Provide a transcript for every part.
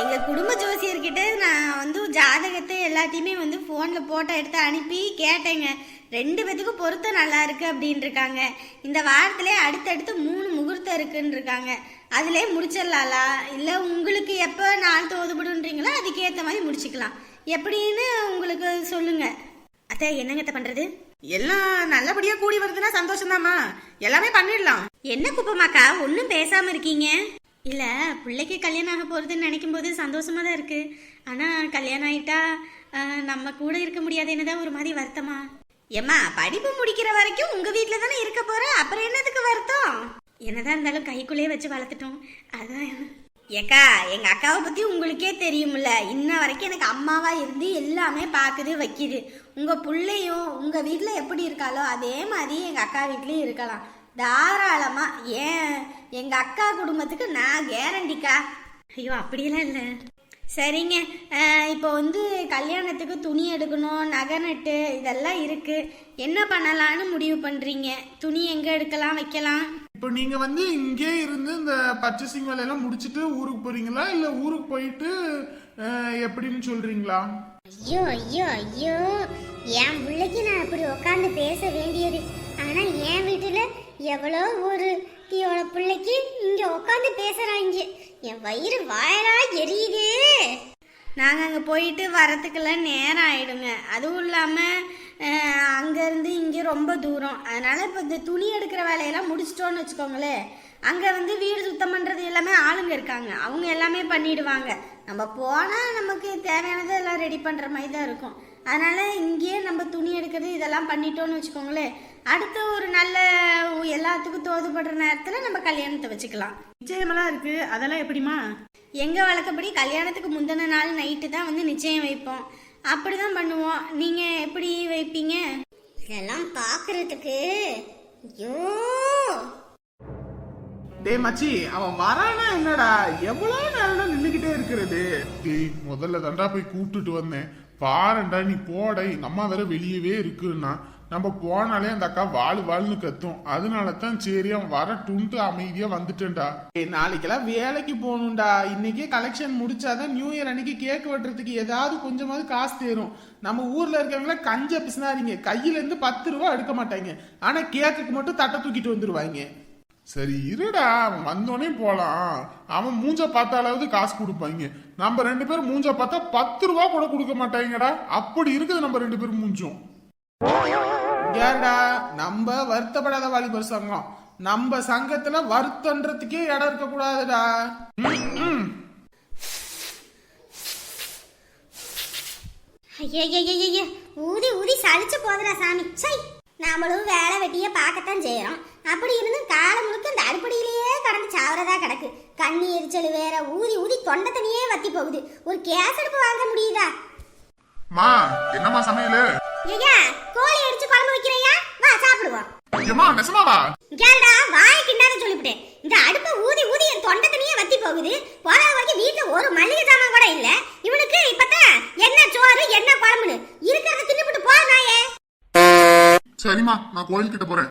எங்க குடும்ப ஜோசியர்கிட்ட நான் வந்து ஜாதகத்தை எல்லாத்தையுமே வந்து ஃபோனில் போட்டோ எடுத்து அனுப்பி கேட்டேங்க. ரெண்டு பேத்துக்கும் பொருத்தம் நல்லா இருக்கு அப்படின்னு இருக்காங்க இந்த வாரத்திலே அடுத்தடுத்து மூணு முகூர்த்தம் இருக்குன்னு இருக்காங்க அதிலே முடிச்சிடலாலா இல்லை உங்களுக்கு எப்போ நாள் தோதுபடுன்றீங்களோ அதுக்கேற்ற மாதிரி முடிச்சுக்கலாம். எப்படின்னு உங்களுக்கு சொல்லுங்க. அத்தை என்னங்கத்த பண்றது? எல்லாம் நல்லபடியா கூடி வருதுன்னா சந்தோஷம்தாம்மா. எல்லாமே பண்ணிடலாம். என்ன குப்பமாக்கா? ஒன்றும் பேசாம இருக்கீங்க. இல்ல பிள்ளைக்கு கல்யாணம் ஆக போறதுன்னு நினைக்கும் போது சந்தோஷமா தான் இருக்கு. ஆனா கல்யாணம் ஆயிட்டா நம்ம கூட இருக்க முடியாதுன்னு தான் ஒரு மாதிரி வருத்தமா? ஏம்மா படிப்பு முடிக்கிற வரைக்கும் உங்க வீட்டில் தானே இருக்க போற? அப்புறம் என்னதுக்கு வருத்தம்? என்னதான் இருந்தாலும் கைக்குள்ளேயே வச்சு வளர்த்துட்டோம். அதான். ஏக்கா எங்க அக்காவை பத்தி உங்களுக்கே தெரியும்ல. இன்ன வரைக்கும் எனக்கு அம்மாவா இருந்து எல்லாமே பாக்குது வைக்குது. உங்க பிள்ளையும் உங்க வீட்டில் எப்படி இருக்காளோ அதே மாதிரி எங்க அக்கா வீட்லயும் இருக்கலாம். தாராளமா. ஏன்? எங்க அக்கா குடும்பத்துக்கு நான் கேரண்டிக்கா? ஐயோ அப்படியெல்லாம் இல்லை. சரிங்க. இப்போ வந்து கல்யாணத்துக்கு துணி எடுக்கணும் நகை நட்டு இதெல்லாம் இருக்கு. என்ன பண்ணலான்னு முடிவு பண்றீங்க? துணி எங்க எடுக்கலாம் வைக்கலாம்? இப்போ நீங்க வந்து இங்கே இருந்து இந்த பர்ச்சேசிங் வேலையெல்லாம் முடிச்சிட்டு ஊருக்கு போறீங்களா? இல்ல ஊருக்கு போயிட்டு எப்படின்னு சொல்றீங்களா? ஐயோ ஐயோ ஐயோ. என் பிள்ளைக்கு நான் அப்படி உட்காந்து பேச வேண்டியது. ஆனா என் வீட்டுல எவ்வளோ ஒரு தீயோட பிள்ளைக்கு இங்க உட்காந்து பேசுறாங்க என் வயிறு வாயலா எரியுது. நாங்கள் அங்கே போயிட்டு வரத்துக்கெல்லாம் நேரம் ஆயிடுங்க. அதுவும் இல்லாமல் அங்கேருந்து இங்கே ரொம்ப தூரம். அதனால் இப்போ இந்த துணி எடுக்கிற வேலையெல்லாம் முடிச்சிட்டோன்னு வச்சுக்கோங்களேன். அங்கே வந்து வீடு சுத்தம் பண்ணுறது எல்லாமே ஆளுங்க இருக்காங்க. அவங்க எல்லாமே பண்ணிடுவாங்க. நம்ம போனால் நமக்கு தேவையானதை எல்லாம் ரெடி பண்ணுற மாதிரி தான் இருக்கும். அதனால் இங்கேயே நம்ம துணி எடுக்கிறது இதெல்லாம் பண்ணிட்டோன்னு வச்சுக்கோங்களேன். அடுத்த ஒரு நல்ல எல்லாத்துக்கும் தோதுபடுற நேரத்தில் நம்ம கல்யாணத்தை வச்சுக்கலாம். நிச்சயமெல்லாம் இருக்கு. அதெல்லாம் எப்படிமா எங்க வழக்கப்படி கல்யாணத்துக்கு முந்தின நாள் நைட்டு தான் வந்து நிச்சயம் வைப்போம். அப்படிதான் பண்ணுவோம். நீங்க எப்படி வைப்பீங்க? இதெல்லாம் பாக்குறதுக்கு. ஐயோ! டேய் மச்சி அவன் வரானா என்னடா? எவ்வளவு நேரம் நின்னுகிட்டே இருக்கிறது? டேய் முதல்ல தாண்டா போய் கூப்பிட்டுட்டு வந்தேன். பாருடா நீ போட. எங்க அம்மா வேற வெளியவே இருக்குன்னா நம்ம போனாலே அந்த அக்கா வாழ் வாழ்னு கத்தும். அதனால தான் சரி அவன் வரட்டுன்ட்டு அமைதியா வந்துட்டேன்டா. நாளைக்கெல்லாம் வேலைக்கு போகணும்டா. இன்னைக்கே கலெக்ஷன் முடிச்சாதான் நியூ இயர் அன்னைக்கு கேக் வெட்டுறதுக்கு ஏதாவது கொஞ்சமாவது காசு தேரும். நம்ம ஊர்ல இருக்கவங்கள கஞ்ச பிசினாரிங்க கையில இருந்து பத்து ரூபா எடுக்க மாட்டாங்க. ஆனா கேக்குக்கு மட்டும் தட்டை தூக்கிட்டு வந்துருவாங்க. சரி இருடா. அவன் வந்தோடனே போலாம். அவன் மூஞ்ச பார்த்தாலாவது காசு கொடுப்பாங்க. நம்ம ரெண்டு பேரும் மூஞ்ச பார்த்தா பத்து ரூபா கூட கொடுக்க மாட்டாங்கடா. அப்படி இருக்குது நம்ம ரெண்டு பேரும் மூஞ்சும். ஏன்டா? நம்ம வருத்தப்படாத வாலிபர் சங்கம். நம்ம சங்கத்துல வருத்தன்றதுக்கே இடம் இருக்க கூடாதுடா ஐயய்யய்யய்ய ஊதி ஊதி சலிச்சு போதுடா சாமி. சை நாமளும் வேலை வெட்டிய பார்க்கத்தான் செய்யறோம். அப்படி இருந்தும் காலம் முழுக்க இந்த அடுப்படியிலேயே கடந்து சாவறதா கிடக்கு. கண்ணி எரிச்சல் வேற ஊதி ஊதி தொண்டை தண்ணியே வத்தி போகுது. ஒரு கேஸ் அடுப்பு வாங்க முடியுதா? மா என்னம்மா சமையலு? ஐயா கோழி அடிச்சு குழம்பு வைக்கிறையா வா சாப்பிடுவோம். ஏமா நெசமாவா? கேளுடா வாய் கிண்டாத சொல்லிவிட்டேன். இந்த அடுப்பை ஊதி ஊதி என் தொண்டை வத்தி போகுது. போற வரைக்கும் வீட்டுல ஒரு மல்லிகை சாமான் கூட இல்ல. இவனுக்கு இப்பதான் என்ன சோறு என்ன குழம்புன்னு. இருக்கிறத தின்னுபிட்டு போ நாயே. சரிம்மா நான் கோயில்கிட்ட போறேன்.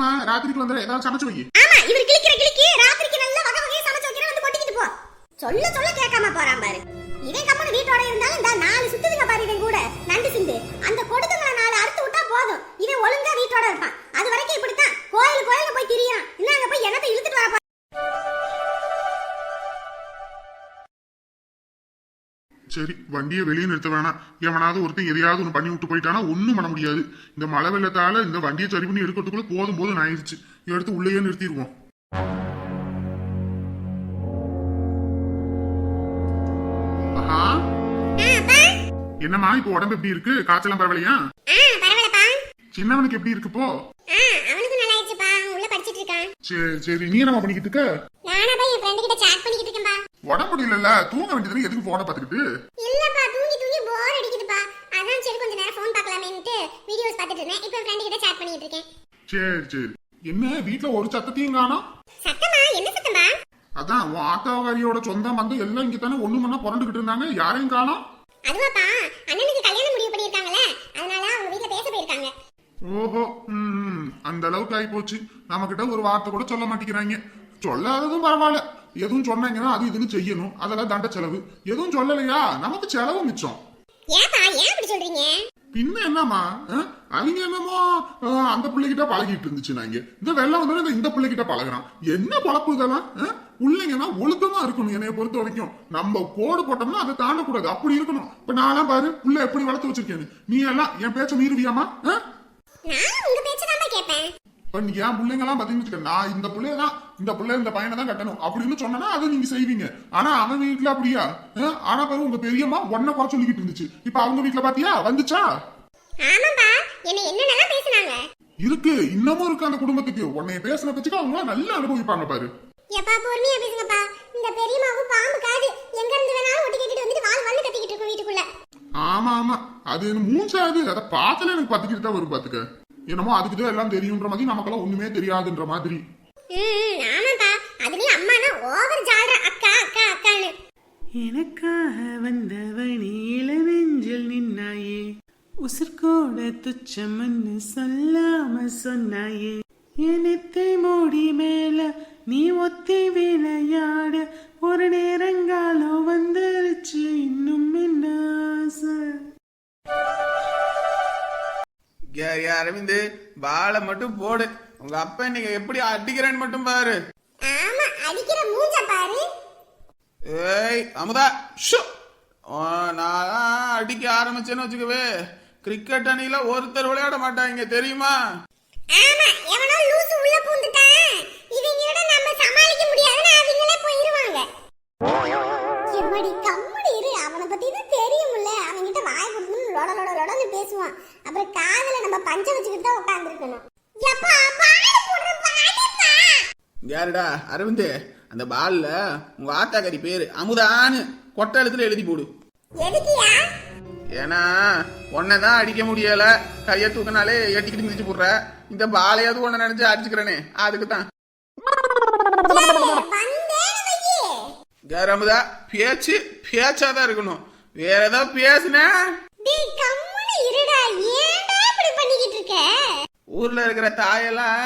பாத்துக்க ஓகேம்மா ராத்திரிக்கு வந்துடுறேன் ஏதாவது சமைச்சு வை ஆமா இவர் கிளிக்கிற கிளிக்கி ராத்திரிக்கு நல்ல வகை வகையா சமைச்சு வைக்கிறேன் வந்து கொட்டிக்கிட்டு போ. சொல்ல சொல்ல. வண்டியை வெளியே நிறுத்த வேணாம். எவனாவது ஒருத்தன் எதையாவது ஒன்று பண்ணி விட்டு போயிட்டானா ஒன்றும் பண்ண முடியாது. இந்த மழை வெள்ளத்தால இந்த வண்டியை சரி பண்ணி எடுக்கிறதுக்குள்ள போதும் போதும் ஆயிடுச்சு எடுத்து உள்ளேயே நிறுத்திடுவோம். என்னம்மா இப்போ உடம்பு எப்படி இருக்கு? காய்ச்சலாம் பரவாயில்லையா? சின்னவனுக்கு எப்படி இருக்கு போ அவனுக்கு நல்லா ஆயிடுச்சுப்பா உள்ள படிச்சிட்டு இருக்கான். சரி சரி நீ என்னம்மா பண்ணிக்கிட்டு இருக்க? நானா போய் என் ஃப்ரெண்டு கிட்ட சாட் பண்ணிக்கிட்டு இருக்கேன்பா. உடம்பு முடியல தூங்க வேண்டியதுல எதுக்கு போன பாத்துக்கிட்டு இல்லப்பா தூங்கி தூங்கி போர் அடிக்குதுப்பா. அதான் சரி கொஞ்ச நேரம் ஃபோன் பார்க்கலாமேன்ட்டு வீடியோஸ் பார்த்துட்டு இருந்தேன். இப்போ ஃப்ரெண்ட் கிட்ட பண்ணிட்டு இருக்கேன். சரி சரி. என்ன வீட்டுல ஒரு சத்தத்தையும் காணோம் சத்தமா? என்ன சத்தமா அதான் உன் ஆத்தாவகாரியோட சொந்தம் வந்து எல்லாம் இங்க தானே ஒண்ணு மண்ணா புரண்டுகிட்டு இருந்தாங்க. யாரையும் காணோம் அதுவாப்பா அண்ணனுக்கு கல்யாணம் முடிவு பண்ணியிருக்காங்களே அதனால அவங்க வீட்ல பேச போயிருக்காங்க. ஓஹோ ம் அந்த அளவுக்கு ஆகி போச்சு நம்ம கிட்ட ஒரு வார்த்தை கூட சொல்ல மாட்டேங்கிறாங்க. சொல்லாததும் பரவாயில்ல. எதுவும் சொன்னாங்கன்னா அது இதுன்னு செய்யணும். அதெல்லாம் தண்ட செலவு. எதுவும் சொல்லலையா? நமக்கு செலவு மிச்சம். ஏப்பா ஏன் அப்படி சொல்றீங்க? பின்ன என்னம்மா? அஹ், அவங்க என்னமோ அந்த பிள்ளைகிட்ட பழகிட்டு இருந்துச்சு நாங்க இந்த வெள்ளம் வந்து இந்த- இந்த பிள்ளைகிட்ட பழகுறான். என்ன பொழப்பு இதெல்லாம்? பிள்ளைங்கன்னா ஒழுக்கமா இருக்கணும் என்னைய பொறுத்த வரைக்கும். நம்ம கோடு போட்டோம்னா அதை தாண்டக்கூடாது. அப்படி இருக்கணும். இப்ப நான்லாம் பாரு புள்ள எப்படி வளர்த்து வச்சிருக்கேன்னு. நீ எல்லாம் என் பேச்ச மீறுவியாமா இப்ப நீ என் பிள்ளைங்க எல்லாம் பாத்தீங்கன்னு நான் இந்த பிள்ளைய தான் இந்த பிள்ளை இந்த பையனை தான் கட்டணும். அப்படின்னு சொன்னா அதை நீங்க செய்வீங்க. ஆனா அவன் வீட்டுல அப்படியா? ஆனா பாரு உங்க பெரியம்மா ஒன்ன குறை சொல்லிக்கிட்டு இருந்துச்சு. இப்ப அவங்க வீட்டுல பாத்தியா? வந்துச்சா? ஆமாப்பா என்ன என்னென்னலாம் பேசுனாங்க? இருக்கு இன்னமும் இருக்கு அந்த குடும்பத்துக்கு. உன்னைய பேசின பச்சுக்கு அவங்க நல்லா அனுபவிப்பாங்க பாரு. எப்பா பொறுமையா பேசுங்கப்பா. இந்த பெரியம்மாவும் பாம்பு காது எங்க இருந்து வேணாலும் ஒட்டி கட்டிட்டு வந்துட்டு வாழ் வந்து கத்திக்கிட்டு இருக்கும் வீட்டுக்குள்ள. ஆமா ஆமா. அது மூஞ்சாது அதை? பார்த்தாலே எனக்கு பத்துக்கிட்டு தான் வரும் பாத்துக்க. என்னமோ அதுக்கு தான் எல்லாம் தெரியுன்ற மாதிரி நமக்கெல்லாம் ஒண்ணுமே தெரியாதுன்ற மாதிரி. ஆமாப்பா அதுலயும் அம்மானா ஓவர் ஜால்ற அக்கா அக்கா அக்கான்னு. எனக்காக வந்தவனே இளவெஞ்சில் நின்னாயே. உசுர்கோட துச்சமன்னு சொல்லாம சொன்னாயே. எனத்தை மூடி மேல நீ ஒத்தி விளையாட ஒரு நேரங்காலம் வந்துருச்சு. இன்னும் என்ன ஆசை? ஏய், அரவிந்து பாலை மட்டும் போடு. உங்க அப்பா இன்னைக்கு எப்படி அடிக்கிறேன்னு மட்டும் பாரு. ஆமா அடிக்கிற மூஞ்ச பாரு. ஏய் அமுதா ஷு. நான் அடிக்க ஆரம்பிச்சேன்னு வச்சுக்கவே கிரிக்கெட் அணியில ஒருத்தர் விளையாட மாட்டாங்க தெரியுமா? ஆமா எவனோ லூசு உள்ள பூந்துட்டான். இவங்களோட நம்ம சமாளிக்க முடியாதுன்னு அவங்களே போயிருவாங்க. எம்மடி பத்தி தான் தெரியும்ல. அவன்கிட்ட வாய் கொடுத்து லொட லொட லொடன்னு பேசுவான். அப்புறம் காதுல நம்ம பஞ்ச வச்சுக்கிட்டு தான் உட்காந்துருக்கணும் யாருடா? அரவிந்து அந்த பால்ல உங்க ஆத்தாக்காரி பேரு அமுதான்னு கொட்டை எழுத்துல எழுதி போடு. ஏன்னா தான் அடிக்க முடியல. கையை தூக்கினாலே எட்டிக்கிட்டு மிதிச்சு போடுற. இந்த பாலையாவது ஒன்ன நினைச்சு அடிச்சுக்கிறேனே அதுக்கு தான் கரமுதா பேச்சு பேச்சாதான் இருக்கணும். வேற ஏதாவது பேசுன? ஊர்ல இருக்கிற தாயெல்லாம்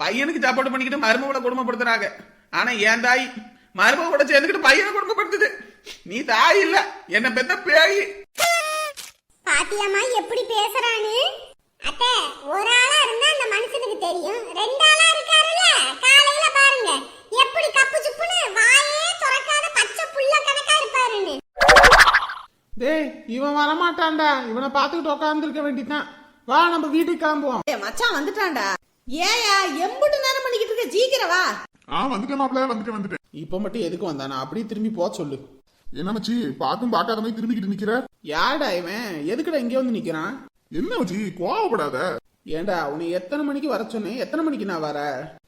பையனுக்கு சப்போர்ட் பண்ணிக்கிட்டு மருமகளை குடும்பப்படுத்துறாங்க ஆனா என் தாய் மருமக கூட சேர்ந்துக்கிட்டு பையனை குடும்பப்படுத்துது நீ தாய் இல்ல. என்ன பெத்த பேய். பாத்தியாமா எப்படி பேசுறான்னு? அத்தை ஒரு ஆளா இருந்தா அந்த மனுஷனுக்கு தெரியும். ரெண்டு டேய் இவன் வரமாட்டான்டா. இவனை பார்த்துக்கிட்டு உட்காந்துருக்க வேண்டியதான் வா நம்ம வீட்டுக்கு கிளம்புவோம். ஏய், மச்சான் வந்துட்டான்டா. ஏயா எம்புட்டு நேரம் பண்ணிக்கிட்டு இருக்க? சீக்கிரம் வா. ஆ வந்துட்டேன் மாப்பிள்ள வந்துட்டேன் வந்துட்டேன். இப்ப மட்டும் எதுக்கு வந்தானா? அப்படியே திரும்பி போக சொல்லு. என்ன மச்சி பார்த்தும் பார்க்காத மாதிரி திரும்பிக்கிட்டு நிக்கிற? யாடா இவன்? எதுக்குடா இங்கே வந்து நிக்கிறான்? என்ன மச்சி கோவப்படாத. ஏன்டா உன்னை எத்தனை மணிக்கு வர சொன்னேன்? எத்தனை மணிக்கு நான் வர?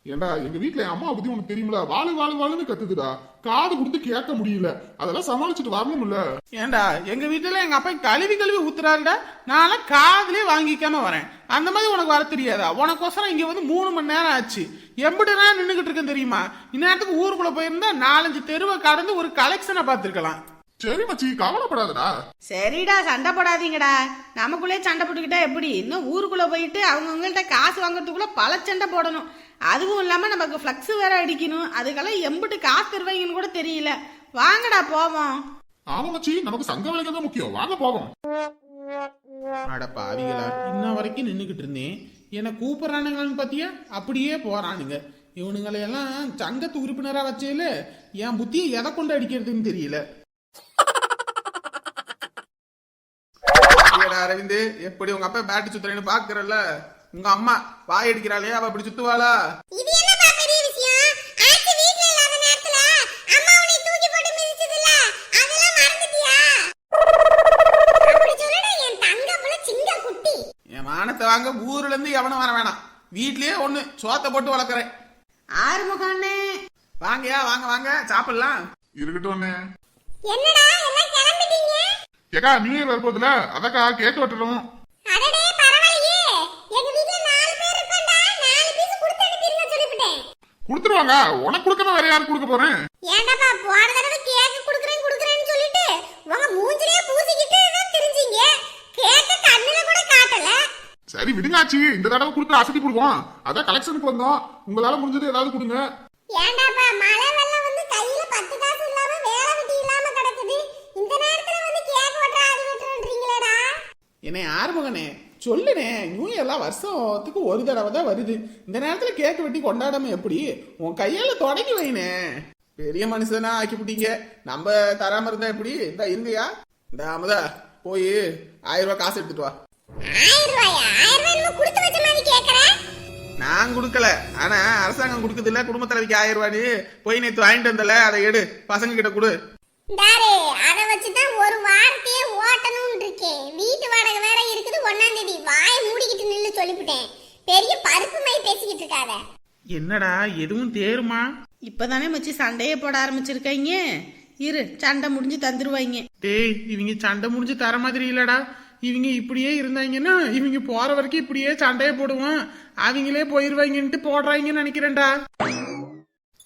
ஏண்டா எங்க என் அம்மா பத்தி உனக்கு தெரியுமில வாழு வாழு வாழுன்னு கத்துதுடா. காது கொடுத்து கேட்க முடியல. அதெல்லாம் சமாளிச்சுட்டு வரணும்ல. ஏன்டா எங்க வீட்டுல எங்க அப்பா கழுவி கழுவி ஊத்துறாருடா. நான்லாம் காதுலயே வாங்கிக்காம வரேன். அந்த மாதிரி உனக்கு வர தெரியாதா? உனக்கோசரம் இங்க வந்து மூணு மணி நேரம் ஆச்சு. எம்பிட்டு நேரம் நின்னுகிட்டு இருக்கேன் தெரியுமா? இந்நேரத்துக்கு ஊருக்குள்ள போயிருந்தா நாலஞ்சு தெருவை கடந்து ஒரு கலெக்ஷனை பார்த்திருக்கலாம். சரி மச்சி கவலைப்படாதடா. சரிடா சண்டை போடாதீங்கடா. நமக்குள்ளே சண்டை போட்டுக்கிட்டா எப்படி? இன்னும் ஊருக்குள்ள போயிட்டு அவங்கவுங்கள்ட்ட காசு வாங்குறதுக்குள்ள பல சண்டை போடணும். அதுவும் இல்லாம நமக்கு ஃப்ளக்ஸ் வேற அடிக்கணும். அதுக்கெல்லாம் எம்பிட்டு காசு தருவாங்கன்னு கூட தெரியல. வாங்கடா போவோம். ஆமா மச்சி நமக்கு சங்க வேலைக்கு தான் முக்கியம். வாங்க போவோம். அட பாவிகளா இன்ன வரைக்கும் நின்னுகிட்டு இருந்தேன். என்னை கூப்பிடுறானுங்களான்னு பாத்தியா? அப்படியே போறானுங்க. இவனுங்களையெல்லாம் சங்கத்து உறுப்பினரா வச்சேல என் புத்தியை எதை கொண்டு அடிக்கிறதுன்னு தெரியல. அரவிந்த் எப்படி உங்க அப்பா பேட்டு சுத்துறேன்னு பாக்குறல்ல? உங்க அம்மா வாய் அடிக்கிறாளே அவ அப்படி சுத்துவாளா? இது என்னப்பா பெரிய விஷயம்? ஆச்சி வீட்ல இல்லாத நேரத்துல அம்மா உன்னை தூக்கி போட்டு மிதிச்சதுல அதெல்லாம் மறந்துட்டியா? அப்படி சொல்லுடா என் தங்க புள்ள சிங்க குட்டி. என் மானத்தை வாங்க ஊர்ல இருந்து எவனும் வர வேணாம். வீட்லயே ஒண்ணு சோத்தை போட்டு வளர்க்குறேன். ஆறுமுகண்ணே வாங்கயா வாங்க வாங்க சாப்பிடலாம். இருக்கட்டும் அண்ணே. என்னடா எல்லாம் கிளம்பிட்டீங்க? ஏக்கா நியூ இயர் அதக்கா கேக் வெட்டணும். அடடே பரவாயில்லையே. எங்க வீட்ல நாலு பேர் இருக்கோம்டா. நாலு பீஸ் கொடுத்து அனுப்பிருங்க சொல்லிவிட்டேன். கொடுத்துருவாங்க. போறேன்? ஏன்டாப்பா போன தடவை கேக் கொடுக்குறேன் கொடுக்குறேன்னு சொல்லிட்டு உங்க மூஞ்சிலே பூசிக்கிட்டு தான் தெரிஞ்சீங்க. கேக்க கூட காட்டல. சரி விடுங்காச்சு. இந்த தடவை கொடுத்து அசதி கொடுவோம் அதான் கலெக்ஷனுக்கு வந்தோம். உங்களால முடிஞ்சது ஏதாவது கொடுங்க. ஏன்டாப்பா மழை வெள்ளம் வந்து கையில பத்து காசு இல்லாம வேலை விட்டீங்களா என்னை ஆறுமுகனே சொல்லுனே நியூ இயர்லாம் வருஷத்துக்கு ஒரு தடவை தான் வருது. இந்த நேரத்தில் கேக் வெட்டி கொண்டாடாம எப்படி? உன் கையால் தொடங்கி வைனே. பெரிய மனுஷனா ஆக்கிவிட்டீங்க நம்ம தராம இருந்தா எப்படி? இந்த இருங்கயா இந்த அமுதா போய் ஆயிரம் ரூபாய் காசு எடுத்துட்டு வா. நான் கொடுக்கல. ஆனா அரசாங்கம் கொடுக்குது இல்ல குடும்ப தலைவிக்கு ஆயிரம் ரூபாய் போய் நேற்று வாங்கிட்டு வந்தல. அதை எடு. பசங்க கிட்ட கொடு. டாரே அத வச்சுதான் ஒரு வாரத்தையே ஓட்டணும்னு இருக்கேன் வீட்டு வாடகை வேற இருக்குது ஒன்னாம் தேதி வாய் மூடிக்கிட்டு நில்லு சொல்லிவிட்டேன். பெரிய பருப்பு மை பேசிக்கிட்டு இருக்காத. என்னடா எதுவும் தேருமா? இப்பதானே மச்சி சண்டையே போட ஆரம்பிச்சிருக்கீங்க? இரு சண்டை முடிஞ்சு தந்துருவாங்க டேய் இவங்க சண்டை முடிஞ்சு தர மாதிரி இல்லடா. இவங்க இப்படியே இருந்தாங்கன்னா இவங்க போற வரைக்கும் இப்படியே சண்டையே போடுவோம். அவங்களே போயிருவாங்கன்ட்டு போடுறாங்கன்னு நினைக்கிறேன்டா.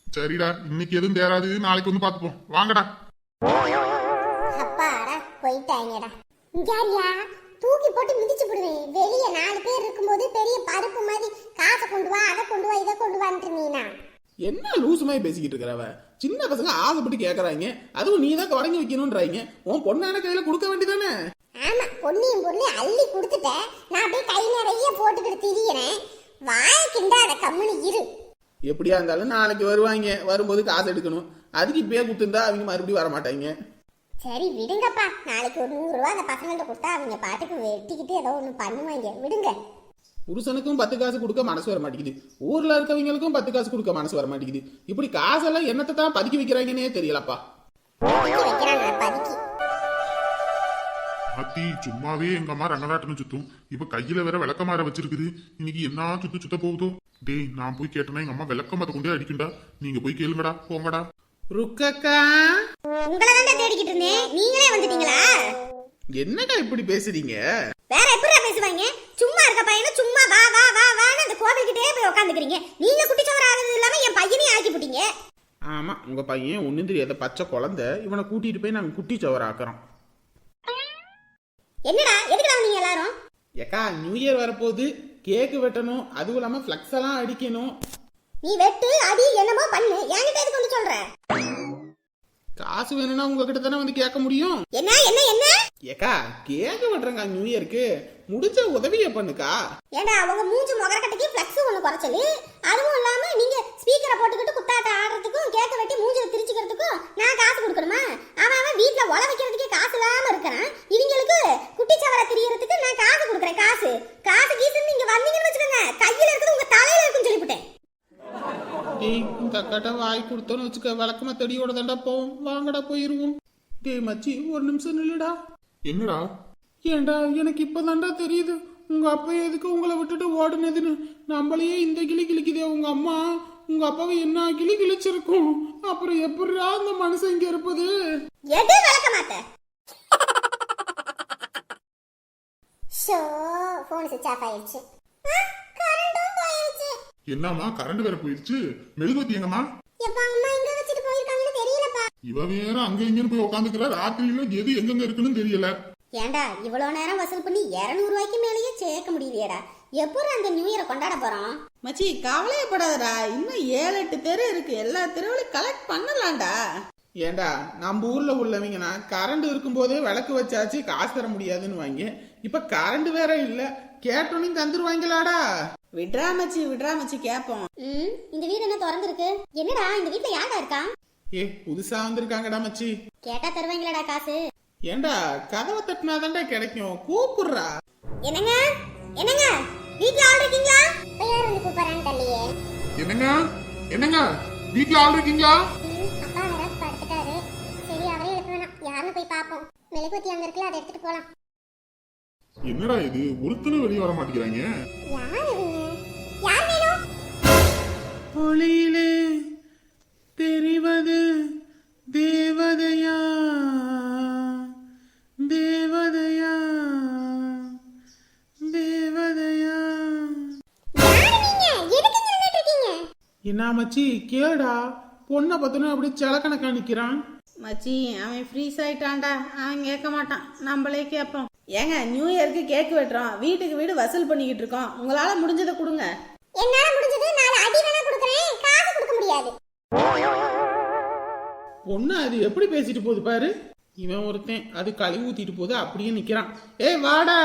சரிடா இன்னைக்கு எதுவும் தேராது நாளைக்கு வந்து பாத்துப்போம் வாங்கடா. அப்பாடா போயிட்டாங்கடா. இங்காரியா தூக்கி போட்டு மிதிச்சு போடுவேன் வெளிய நாலு பேர் இருக்கும்போது பெரிய பருப்பு மாதிரி காசை கொண்டு வா அதை கொண்டு வா இதை கொண்டு வான்ட்டு நீனா என்ன லூசு மாதிரி பேசிக்கிட்டு இருக்கிறவ சின்ன பசங்க ஆசைப்பட்டு கேக்குறாங்க. அதுவும் நீ தான் தொடங்கி வைக்கணும்ன்றாங்க. உன் பொண்ணான கையில கொடுக்க வேண்டியதானே? ஆமா பொன்னியும் பொருளையும் அள்ளி கொடுத்துட்டேன் நான் அப்படியே கை நிறைய போட்டுக்கிட்டு திரியிறேன். வாய கிண்டாத கம்முனு இரு. எப்படியா இருந்தாலும் நாளைக்கு வருவாங்க. வரும்போது காசு எடுக்கணும். அதுக்கு இப்பயே கொடுத்துருந்தா அவங்க மறுபடியும் வர மாட்டாங்க. சரி விடுங்கப்பா. நாளைக்கு ஒரு நூறு ரூபா அந்த பசங்கள்ட்ட கொடுத்தா அவங்க பாட்டுக்கு வெட்டிக்கிட்டு ஏதோ ஒன்று பண்ணுவாங்க. விடுங்க. புருஷனுக்கும் பத்து காசு கொடுக்க மனசு வர மாட்டேங்குது. ஊர்ல இருக்கவங்களுக்கும் பத்து காசு கொடுக்க மனசு வர மாட்டேங்குது. இப்படி காசெல்லாம் என்னத்தை தான் பதுக்கி வைக்கிறாங்கன்னே தெரியலப்பா. அத்தி சும்மாவே எங்க அம்மா ரங்கராட்டணும் சுத்தும். இப்ப கையில வேற விளக்கமாற வச்சிருக்குது. இன்னைக்கு என்ன சுத்து சுத்த போகுதோ? டேய் நான் போய் கேட்டேன்னா எங்க அம்மா விளக்கமாத்த கொண்டே அடிக்குண்டா நீங்க போய் கேளுங்கடா போங்கடா. ருக்கக்கா. உங்களை தான் தேடிக்கிட்டு இருந்தேன். நீங்களே வந்துட்டீங்களா? என்னக்கா இப்படி பேசுறீங்க? வேற எப்படிடா பேசுவாங்க? சும்மா இருக்க பையனை சும்மா வா வா வா வான்னு அந்த கோவில்கிட்டே போய் உட்காந்துக்கிறீங்க நீங்க குட்டிச்சவர் ஆகுறது இல்லாம என் பையனையும் ஆக்கி போட்டீங்க. ஆமா உங்க பையன் ஒன்னும் தெரியாத பச்சை குழந்தை. இவனை கூட்டிட்டு போய் நாங்க குட்டி சவர் ஆக்குறோம் என்னடா எதுக்குடா நீங்க எல்லாரும்? ஏக்கா நியூ இயர் வரப்போகுது. கேக்கு வெட்டணும். அதுவும் இல்லாம ஃப்ளக்ஸ் எல்லாம் அடிக்கணும். நீ வெட்டு அடி என்னமோ பண்ணு. என்கிட்ட எதுக்கு வந்து சொல்ற? காசு வேணும்னா உங்ககிட்ட தானே வந்து கேட்க முடியும். என்ன என்ன என்ன? ஏக்கா கேக்கு வெட்டுறேங்க நியூ இயருக்கு முடிஞ்ச உதவியை பண்ணுக்கா. ஏண்டா உங்க மூஞ்சி முகரக்கட்டைக்கு ஃப்ளக்ஸ் ஒன்று குறைச்சலு? அதுவும் இல்லாம நீங்க ஸ்பீக்கரை போட்டுக்கிட்டு குத்தாட்டம் ஆடுறதுக்கும் கேக்க வெட்டி மூஞ்சில திரிச்சுக்கிறதுக்கும் நான் காசு கொடுக்கணுமா? அவன் அவன் வீட்ல உல வைக்கிறதுக்கே காசு இல்லாம இருக்கிறான். இவங்களுக்கு குட்டிச்சவரை திரியறதுக்கு நான் காசு கொடுக்குறேன் காசு. காசு கீசுன்னு நீங்க வந்தீங்கன்னு வச்சுக்கோங்க. கையில இருக்குது உங்க தலையில இருக்குன்னு சொல்லிவிட்டேன். டேய் இந்த அக்காட்ட வாய் கொடுத்தோன்னு வச்சுக்க விளக்கமா தடியோட தாண்டா போவோம். வாங்கடா போயிருவோம். டேய் மச்சி ஒரு நிமிஷம் நில்லுடா. என்னடா? ஏன்டா எனக்கு இப்பதான்டா தெரியுது. உங்க அப்பா எதுக்கு உங்களை விட்டுட்டு ஓடுனதுன்னு? நம்மளையே இந்த கிளி கிழிக்குதே உங்க அம்மா. உங்க அப்பாவை என்ன கிளி கிழிச்சிருக்கும்? அப்புறம் எப்படிடா அந்த மனுஷன் இங்க இருப்பது? எது விளக்க மாட்டேன் ஷோ ஃபோன் சுவிட்ச் ஆஃப் ஆயிடுச்சு. என்னம்மா கரண்ட் வேற போயிடுச்சு மெழுகுவத்தி எங்கம்மா? எப்ப அம்மா எங்க வச்சுட்டு போயிருக்காங்கன்னு தெரியலப்பா. இவ வேற அங்க இங்கன்னு போய் உட்காந்துக்கிற ராத்திரியில எது எங்கெங்க இருக்குன்னு தெரியல. ஏண்டா இவ்வளவு நேரம் வசூல் பண்ணி 200 ரூபாய்க்கு மேலேயே சேர்க்க முடியலையேடா. எப்போ அந்த நியூ இயரை கொண்டாட போறோம்? மச்சி கவலையப்படாதடா. இன்னும் ஏழு எட்டு தெரு இருக்கு. எல்லா தெருவிலையும் கலெக்ட் பண்ணலாம்டா. ஏன்டா நம்ம ஊர்ல உள்ளவங்கன்னா கரண்ட் இருக்கும்போதே விளக்கு வச்சாச்சு காசு தர முடியாதுன்னு வாங்க இப்ப கரண்ட் வேற இல்ல. கேட்டோன்னு தந்துருவாங்களாடா. விட்றா மச்சி விட்றா மச்சி கேப்போம். ம் இந்த வீடு என்ன திறந்துருக்கு? என்னடா இந்த வீட்ல யாரா இருக்கா? ஏ புதுசா வந்திருக்காங்கடா மச்சி. கேட்டா தருவாங்களாடா காசு. ஏன்டா கதவை தட்டினாதான்டா கிடைக்கும். கூப்பிடுறா. என்னங்க? என்னங்க? வீட்ல ஆள் இருக்கீங்களா? யார் வந்து கூப்பிடுறான்னு தெரியலையே என்னங்க? என்னங்க? வீட்ல ஆள் இருக்கீங்களா? அப்பா வேற படுத்துட்டாரு. சரி அவரே எழுப்ப வேணாம். யாருன்னு போய் பார்ப்போம். மெழுகுவத்தி அங்க இருக்குல்ல அதை எடுத்துட்டு போலாம். என்னடா இது? ஒருத்தனும் வெளியே வர மாட்டேங்கிறாங்க. யார் இவங்க யார் வேணும் ஒளியிலே தெரிவது தேவதையா? தேவதையா? தேவதையா? என்ன மச்சி கேடா பொண்ணை பார்த்தோன்னே அப்படியே செலக்கணக்கா நிக்கிறான். மச்சி அவன் ஃப்ரீஸ் ஆயிட்டான்டா. அவன் கேட்க மாட்டான். நம்மளே கேட்போம். ஏங்க நியூ இயருக்கு கேக் வெட்டுறோம். வீட்டுக்கு வீடு வசூல் பண்ணிக்கிட்டு இருக்கோம். உங்களால முடிஞ்சதை கொடுங்க. என்னால முடிஞ்சது நாலு அடி வேணா கொடுக்குறேன். காசு கொடுக்க முடியாது. பொண்ணு அது எப்படி பேசிட்டு போகுது பாரு? இவன் ஒருத்தன் அது கழுவி ஊத்திட்டு போகுது அப்படியே நிக்கிறான். ஏய் வாடா.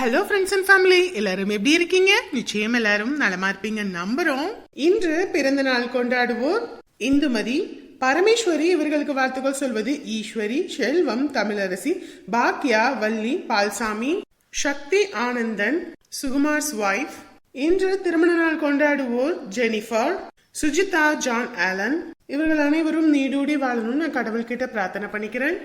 ஹலோ ஃப்ரெண்ட்ஸ் அண்ட் ஃபேமிலி எல்லாரும் எப்படி இருக்கீங்க? நிச்சயம் எல்லாரும் நலமா இருப்பீங்க. நம்புறோம். இன்று பிறந்த நாள் கொண்டாடுவோர் இந்துமதி பரமேஸ்வரி இவர்களுக்கு வாழ்த்துக்கள் சொல்வது ஈஸ்வரி செல்வம் தமிழரசி பாக்யா வள்ளி பால்சாமி சக்தி ஆனந்தன் சுகுமார்ஸ் வைஃப் இன்று திருமண நாள் கொண்டாடுவோர் ஜெனிஃபர் சுஜிதா ஜான் ஆலன். இவர்கள் அனைவரும் நீடூடி வாழணும்னு நான் கடவுள்கிட்ட பிரார்த்தனை பண்ணிக்கிறேன்.